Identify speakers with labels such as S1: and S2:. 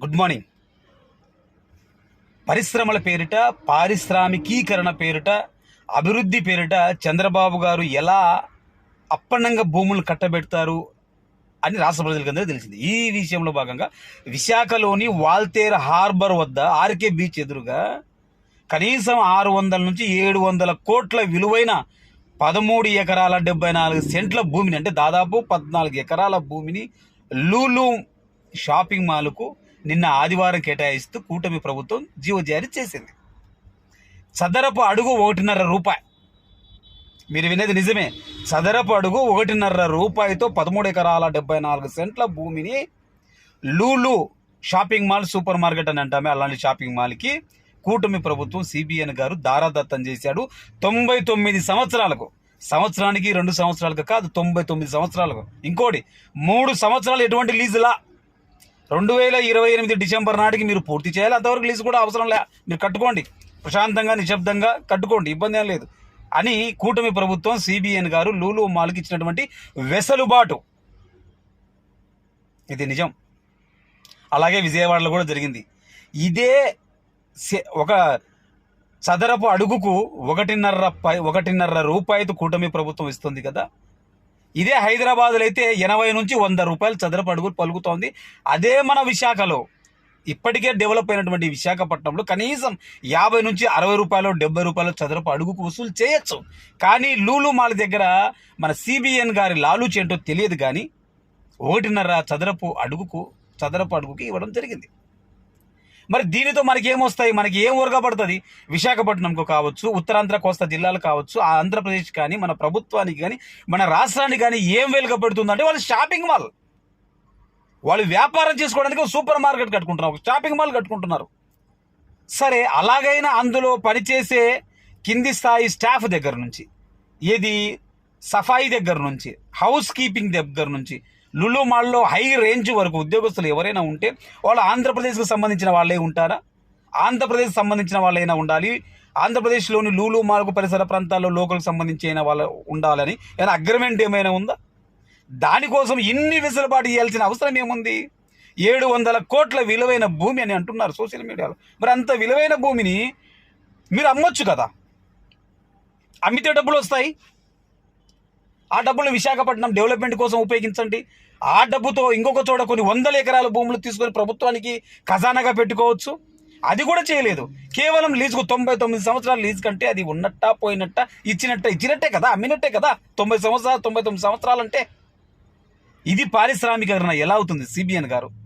S1: Good morning. పరిశ్రమల పేరిట పారిశ్రామికీకరణ పేరిట అభివృద్ధి పేరిట చంద్రబాబు గారు ఎలా అప్పన్నంగా భూములు కట్టబెడతారు అని రాష్ట్ర ప్రజలకందరూ తెలిసింది. ఈ విషయంలో భాగంగా విశాఖలోని వాల్తేర్ హార్బర్ వద్ద ఆర్కే బీచ్ ఎదురుగా కనీసం ఆరు వందల నుంచి ఏడు వందల కోట్ల విలువైన పదమూడు ఎకరాల డెబ్బై నాలుగు సెంట్ల భూమిని అంటే దాదాపు పద్నాలుగు ఎకరాల భూమిని లూలు షాపింగ్ మాల్కు నిన్న ఆదివారం కేటాయిస్తూ కూటమి ప్రభుత్వం జీవో జారీ చేసింది. చదరపు అడుగు ఒకటిన్నర రూపాయి. మీరు వినేది నిజమే. చదరపు అడుగు ఒకటిన్నర రూపాయితో పదమూడు ఎకరాల డెబ్బై నాలుగు సెంట్ల భూమిని Lulu shopping mall super market అని అంటామే. అలాంటి షాపింగ్ మాల్కి కూటమి ప్రభుత్వం సిబిఎన్ గారు దారాదత్తం చేశాడు. తొంభై తొమ్మిది సంవత్సరాలకు సంవత్సరానికి రెండు సంవత్సరాలకు కాదు తొంభై తొమ్మిది సంవత్సరాలకు. ఇంకోటి మూడు సంవత్సరాలు ఎటువంటి లీజులా? రెండు వేల ఇరవై ఎనిమిది డిసెంబర్ నాటికి మీరు పూర్తి చేయాలి. అంతవరకు లీజు కూడా అవసరం లే. మీరు కట్టుకోండి. ప్రశాంతంగా నిశ్శబ్దంగా కట్టుకోండి. ఇబ్బంది ఏం లేదు. అని కూటమి ప్రభుత్వం సిబిఎన్ గారు లూలు మాల్కి ఇచ్చినటువంటి వెసలుబాటు. ఇది నిజం. అలాగే విజయవాడలో కూడా జరిగింది. ఇదే ఒక చదరపు అడుగుకు ఒకటిన్నర పై ఒకటిన్నర రూపాయలు కూటమి ప్రభుత్వం ఇస్తుంది కదా. ఇదే హైదరాబాద్లో అయితే ఎనభై నుంచి వంద రూపాయలు చదరపు అడుగులు పలుకుతోంది. అదే మన విశాఖలో. ఇప్పటికే డెవలప్ అయినటువంటి విశాఖపట్నంలో కనీసం యాభై నుంచి అరవై రూపాయలు డెబ్బై రూపాయలు చదరపు అడుగుకు వసూలు చేయొచ్చు. కానీ లూలు మాల దగ్గర మన సిబిఎన్ గారి లాలూచి ఏంటో తెలియదు కానీ ఒకటిన్నర చదరపు అడుగుకు చదరపు అడుగుకి ఇవ్వడం జరిగింది. మరి దీనితో మనకి ఏమొస్తాయి? మనకి ఏం ఉరగబడుతుంది విశాఖపట్నంకు కావచ్చు ఉత్తరాంధ్ర కోస్తా జిల్లాలు కావచ్చు ఆ ఆంధ్రప్రదేశ్ కానీ మన ప్రభుత్వానికి కానీ మన రాష్ట్రానికి కానీ ఏం వెలుగబడుతుందంటే వాళ్ళు షాపింగ్ మాల్. వాళ్ళు వ్యాపారం చేసుకోవడానికి సూపర్ మార్కెట్ కట్టుకుంటున్నారు ఒక షాపింగ్ మాల్ కట్టుకుంటున్నారు. సరే అలాగైనా అందులో పనిచేసే కింది స్థాయి స్టాఫ్ దగ్గర నుంచి ఏది? సఫాయి దగ్గర నుంచి హౌస్ కీపింగ్ దగ్గర నుంచి లులు మాల్లో హై రేంజ్ వరకు ఉద్యోగస్తులు ఎవరైనా ఉంటే వాళ్ళు ఆంధ్రప్రదేశ్కు సంబంధించిన వాళ్ళే ఉంటారా? ఆంధ్రప్రదేశ్ సంబంధించిన వాళ్ళైనా ఉండాలి. ఆంధ్రప్రదేశ్లోని లూలు మాల్కు పరిసర ప్రాంతాల్లో లోకల్కి సంబంధించి అయిన వాళ్ళు ఉండాలని ఏమైనా అగ్రిమెంట్ ఏమైనా ఉందా? దానికోసం ఇన్ని వెసులుబాటు ఇవ్వాల్సిన అవసరం ఏముంది? ఏడు వందల కోట్ల విలువైన భూమి అని అంటున్నారు సోషల్ మీడియాలో. మరి అంత విలువైన భూమిని మీరు అమ్మొచ్చు కదా? అమ్మితే డబ్బులు వస్తాయి. ఆ డబ్బులను విశాఖపట్నం డెవలప్మెంట్ కోసం ఉపయోగించండి. ఆ డబ్బుతో ఇంకొక చోట కొన్ని వందల ఎకరాల భూములు తీసుకొని ప్రభుత్వానికి ఖజానాగా పెట్టుకోవచ్చు. అది కూడా చేయలేదు. కేవలం లీజుకు తొంభై తొమ్మిది సంవత్సరాలు లీజు కంటే అది ఉన్నట్ట పోయినట్ట ఇచ్చినట్ట ఇచ్చినట్టే కదా అమ్మినట్టే కదా. తొంభై సంవత్సరాలు తొంభై తొమ్మిది సంవత్సరాలు అంటే ఇది పారిశ్రామికరణ ఎలా అవుతుంది? సిబిఎన్ గారు.